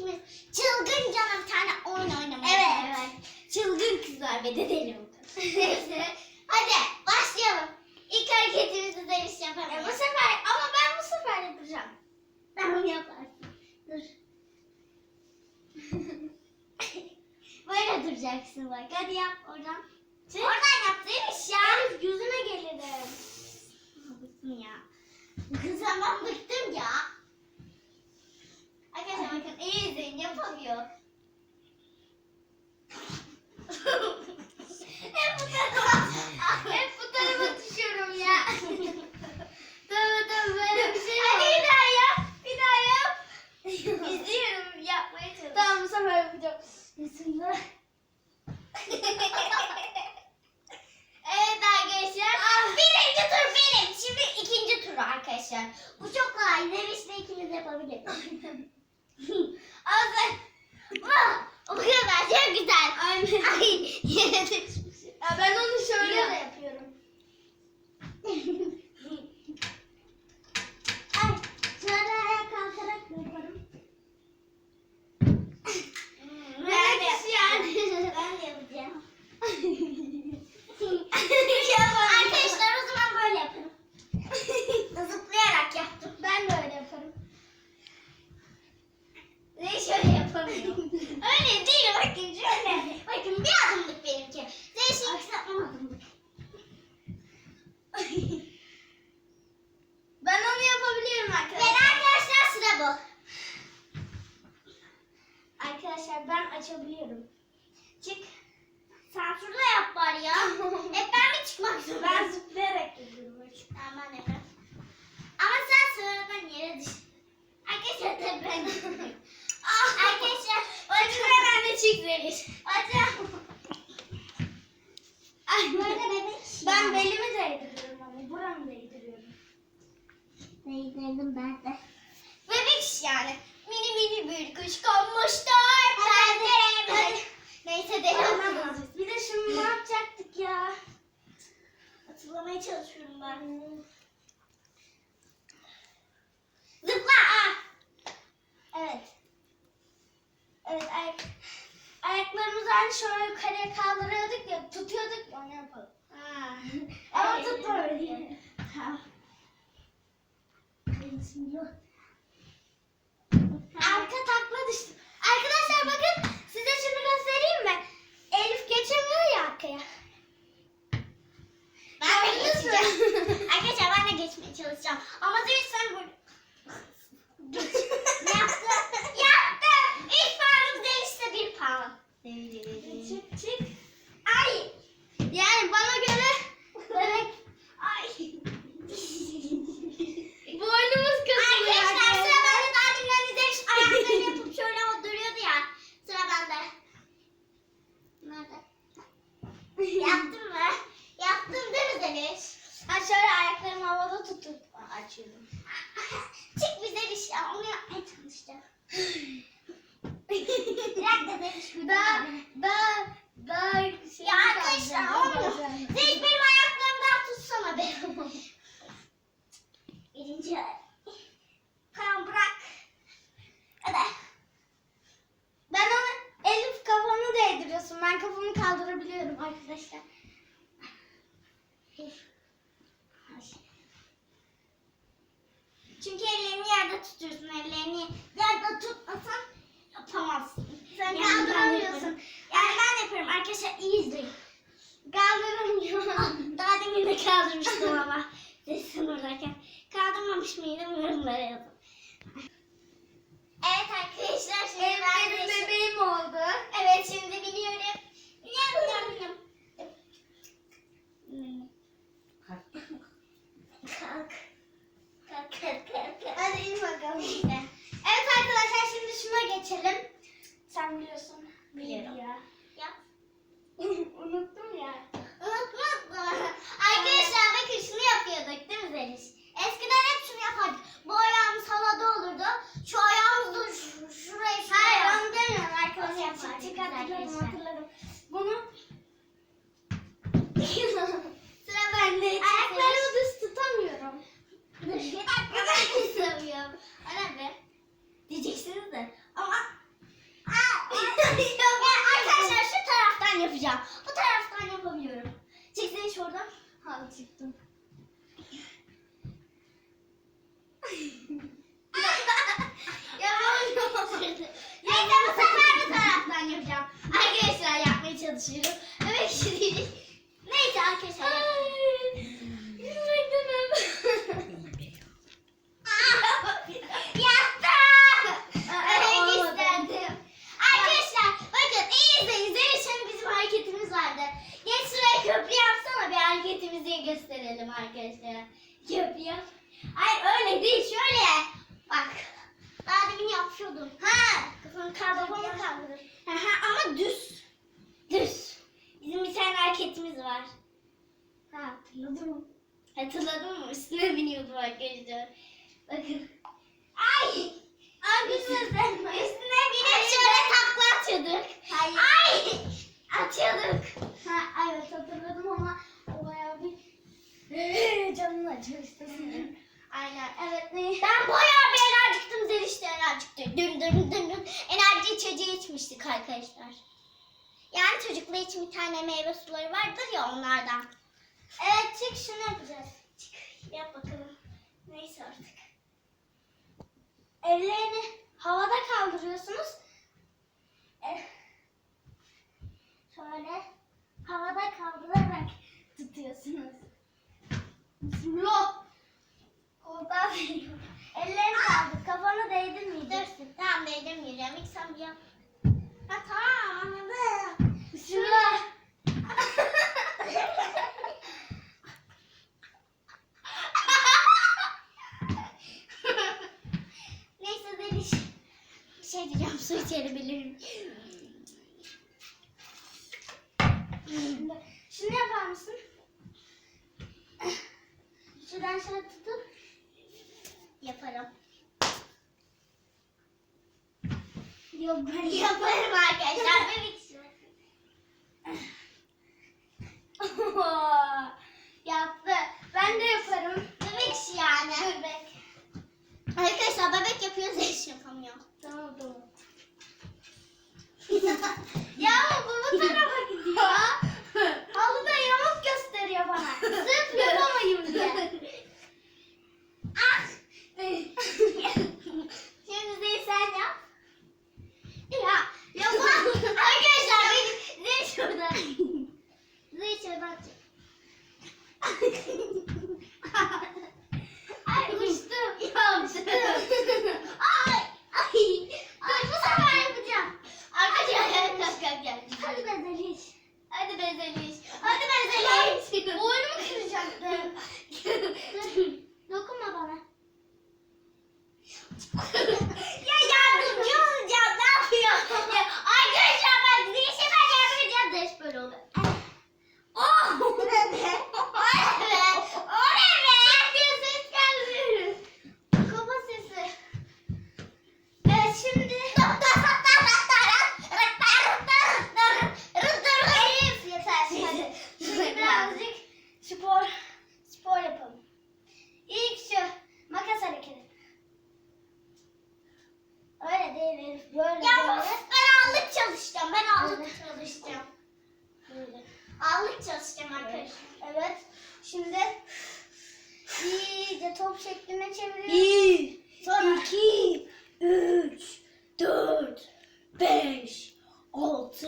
ikimiz çılgınca bir tane oyun oynamaya Evet. evet. Çılgın kızlar ve oldu. Neyse. Hadi başlayalım. İlk hareketimizi Zeliş yapalım. E, bu sefer ama ben bu sefer yapacağım. Tamam yaparsın. Dur. Böyle duracaksın bak. Hadi yap oradan. Çık. Oradan yap Zeliş ya. Elif yüzüne gelirim. Bıktım ya. Kız ben bıktım ya. Arkadaşlar bakın iyi izleyin yapamıyor. Hep bu tarafa, hep bu tarafa düşüyorum ya. Tabii tabii böyle bir şey Hadi var. bir daha yap. Bir daha yap. İzliyorum yapmaya çalışıyorum. Tamam bu sefer yapacağım. Bismillah. Evet arkadaşlar. Birinci tur benim. Şimdi ikinci tur arkadaşlar. Bu çok kolay. Zeriş'le ikimiz yapabiliriz. Ama sen... Ah, o kadar çok güzel. Aynen. Ay yere düşmüşüm. Ya ben onu şöyle Ya. de yapıyorum. Ay sonra ayağa kalkarak yaparım. Ben de yani. Ben de yapacağım. Arkadaşlar o zaman böyle yaparım. Zıplayarak yaptım. Ben de öyle yaparım. Ne şöyle yapamıyorum. Öyle değil bakın şöyle. Bakın bir adımlık benimki. Değişik kısaltma adımlık. Ben onu yapabiliyorum Ve arkadaşlar. arkadaşlar sıra bu. Arkadaşlar ben açabiliyorum. Çık. Sen şurada yap bari ya. Hep ben mi çıkmak Ben zorundayım? zıplayarak yapıyorum. Tamam ben yaparım. Ama sen sonradan yere düş. Arkadaşlar tabii ben Ah, Arkadaşlar bakın çık verir. Hocam. Ay böyle bebek. Ben belimi değdiriyorum ama buramı değdiriyorum. Değdirdim ben de. Bebek yani. Mini mini bir kuş konmuşlar. Ben de. Neyse edelim. Bir de şimdi ne yapacaktık ya? Hatırlamaya çalışıyorum ben. Zıpla. Ah. Evet. Evet ayak, ayaklarımızı hani şöyle yukarıya kaldırıyorduk ya tutuyorduk ya onu yapalım. Ha. Ama Evet. tutma öyle. Tamam. Arka takla düştüm. Arkadaşlar bakın size şunu göstereyim mi? Elif geçemiyor ya arkaya. Ben de geçeceğim. Arkadaşlar ben de geçmeye çalışacağım. Ama değil sen böyle. ne yaptın? Yaptım. İlk puanım değişse bir puan. Çık çık. Ay. Yani bana göre bebek. Ay. Boynumuz kasılıyor. Arkadaşlar sıra bende daha dinlen izlemiş ayaklarını yapıp şöyle duruyordu ya. Sıra bende. Nerede? Yaptın mı? Yaptın değil mi Zeliş? Ha şöyle ayaklarımı havada tutup açıyorum. Çık bize bir şey. Onu yapmaya çalışacağım. Bırak da Zeliş bir Daha daha daha şey Ya arkadaşlar olmuyor. Zeliş benim ayaklarımdan tutsana be. Birinci. Tamam bırak. Hadi. Ben onu Elif kafanı değdiriyorsun. Ben kafamı kaldırabiliyorum arkadaşlar. Çünkü ellerini yerde tutuyorsun. Ellerini yerde tutmasan yapamazsın. Sen Yani kaldıramıyorsun. Yani ben yaparım. Arkadaşlar iyi izleyin. Kaldıramıyorum. Daha demin de kaldırmıştım ama. Sesim oradayken. Kaldırmamış mıydım yorumlara yazın. Evet arkadaşlar şimdi Elif ben benim de- bebeğim oldu. Evet şimdi. Biniyorum biniyorum biniyorum. Hmm. Kalk. Kalk. Kalk kalk kalk. Hadi in bakalım. Evet arkadaşlar şimdi şuna geçelim. Sen biliyorsun. Biliyorum. Ya. Yap. Unuttum ya. Unutmazdım. Arkadaşlar bakın şunu yapıyorduk değil mi Zeliş? Eskiden hep şunu yapardık. Bu ayağımız havada olurdu. Şu ayağımız da şu, şuraya şuraya. Hayır onu demiyorum arkadaşlar. Onu yapardık Çık biz hatırladım arkadaşlar. hatırladım. Bunu Sıra bende. ayaklarımı düz tutamıyorum. Dur bir dakika ben istemiyorum. Ana be. Diyeceksiniz de. Ama çalışıyorum. Bebek işi değil. Neyse arkadaşlar. Yaptım. Öyle isterdim. Arkadaşlar bakın iyi izleyin. Zeriş'in bizim hareketimiz vardı. Geç şuraya köprü yapsana bir hareketimizi gösterelim arkadaşlar. Köprü yap. Hayır öyle değil şöyle. Bak. Daha demin yapıyordum. Ha. Kafanı kaldır. Kafanı kaldır. Aha, ama düz. Düz. Bizim bir tane hareketimiz var. Ha hatırladım. Hatırladın mı? Üstüne biniyordum arkadaşlar. Bakın. Ay! Arkadaşlar üstüne binip şöyle takla atıyorduk. Hayır. Ay! Atıyorduk. Ha, evet hatırladım ama o bayağı bir canını acımıştı senin. Aynen. Evet ne? Ben bayağı bir enerjiktim. Zeliş de enerjikti. Dün dün dün dün. Enerji içeceği içmiştik arkadaşlar. Yani çocuklar için bir tane meyve suları vardır ya onlardan. Evet çık şunu yapacağız. Çık, Yap bakalım. Neyse artık. Ellerini havada kaldırıyorsunuz. Eh, Şöyle havada kaldırarak tutuyorsunuz. Bismillah. Veriyor. Ellerini kaldır. Kafanı değdirmeyeceksin. Tamam değdirmeyeceğim. İlk sen bir yap. Ha tamam anladım. Bismillah. Zeliş. Bir şey diyeceğim. Su içebilirim. Şunu yapar mısın? Şuradan şöyle tutup Yaparım. yok ben Yaparım arkadaşlar. Bebek. Yaptı.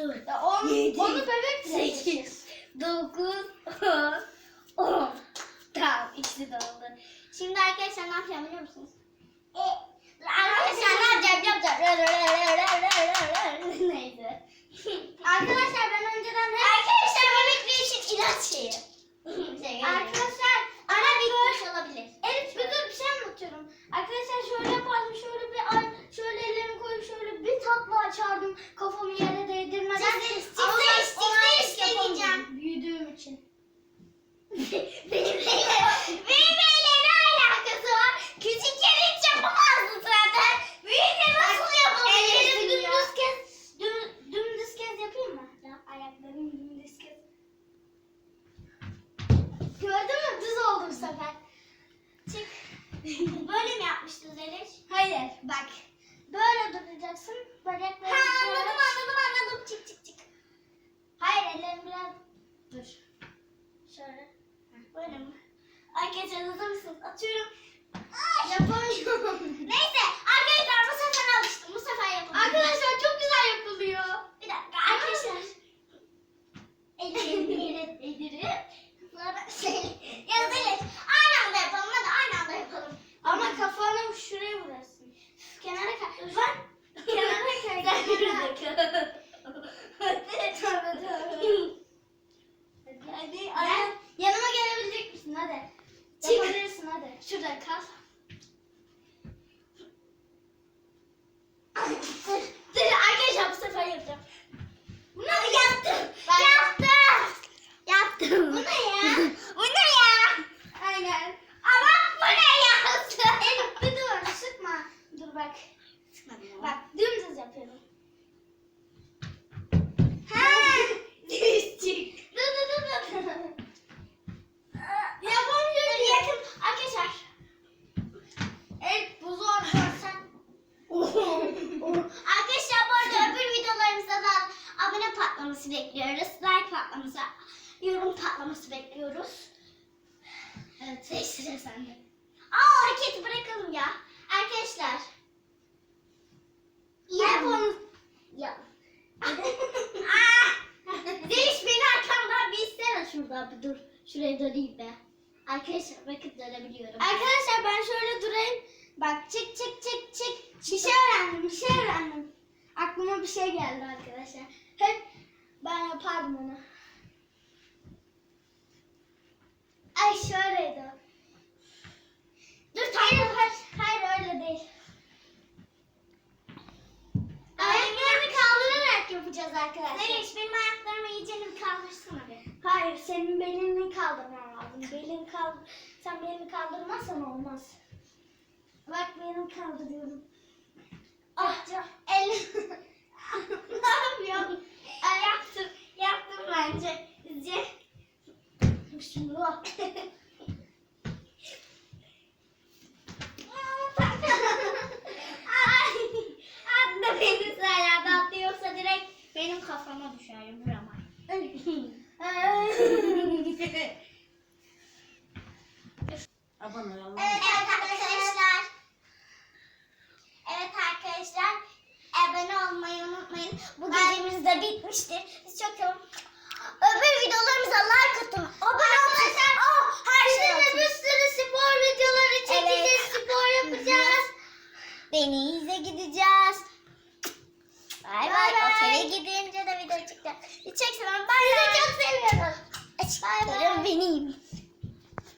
6, 7, onu bebek mi? 8, 9, 10, 10. Tamam ikisi de oldu. Şimdi arkadaşlar ne yapacağım biliyor musunuz? E, arkadaşlar ne yapacağım? Yapacağım. Arkadaşlar ben önceden hep... Arkadaşlar bebekler için şey- ilaç şeyi. Şey arkadaşlar ana bir bitmiş olabilir. Elif bir dur bir şey anlatıyorum. Arkadaşlar şöyle yapardım şöyle bir ay şöyle ellerimi koyup şöyle bir tatlı açardım kafamı yere de durmadan onlar. Büyüdüğüm için. benim eyle, ne alakası var? Küçük yapamazdı zaten. Büyük nasıl yapamazdı? Ellerim dümdüz kez, düm, yapayım mı? Ya, ayaklarım dümdüz kez. Gördün mü? Düz oldu bu. Çık. Böyle mi yapmıştın Zeliş? Hayır. Bak. Böyle duracaksın. Bacakları Şuraya döneyim be. Arkadaşlar bakın dönebiliyorum. Arkadaşlar ben şöyle durayım. Bak çık çık çık çık. Bir şey öğrendim, bir şey öğrendim. Aklıma bir şey geldi arkadaşlar. Hep ben yapardım onu. Ay şöyleydi. Dur Hayır, tamam. hayır, hayır öyle değil. Ayaklarını kaldırarak yapacağız arkadaşlar. Zeliş benim ayaklarımı iyice bir kaldırsana bir. Hayır, senin belini kaldırman lazım. Belini kaldır. Sen belini kaldırmazsan olmaz. Bak belini kaldırıyorum. Ah can. El. ne yapıyorsun? Ay, yaptım. Yaptım bence. İzce. Yoksa direkt benim kafama düşer vuramay. Baban. Evet arkadaşlar. Evet arkadaşlar. Abone olmayı unutmayın. Bu gecemiz de bitmiştir. Siz çok iyi Öbür videolarımıza like atın. Abone olun. Oh, her şey atın. bir sürü spor videoları çekeceğiz. Evet. Spor yapacağız. Denize gideceğiz. Bay bay. Otele gidince de video çıkacak. Çek selam. Bay bay. Sizi çok seviyorum. Açıklarım benim.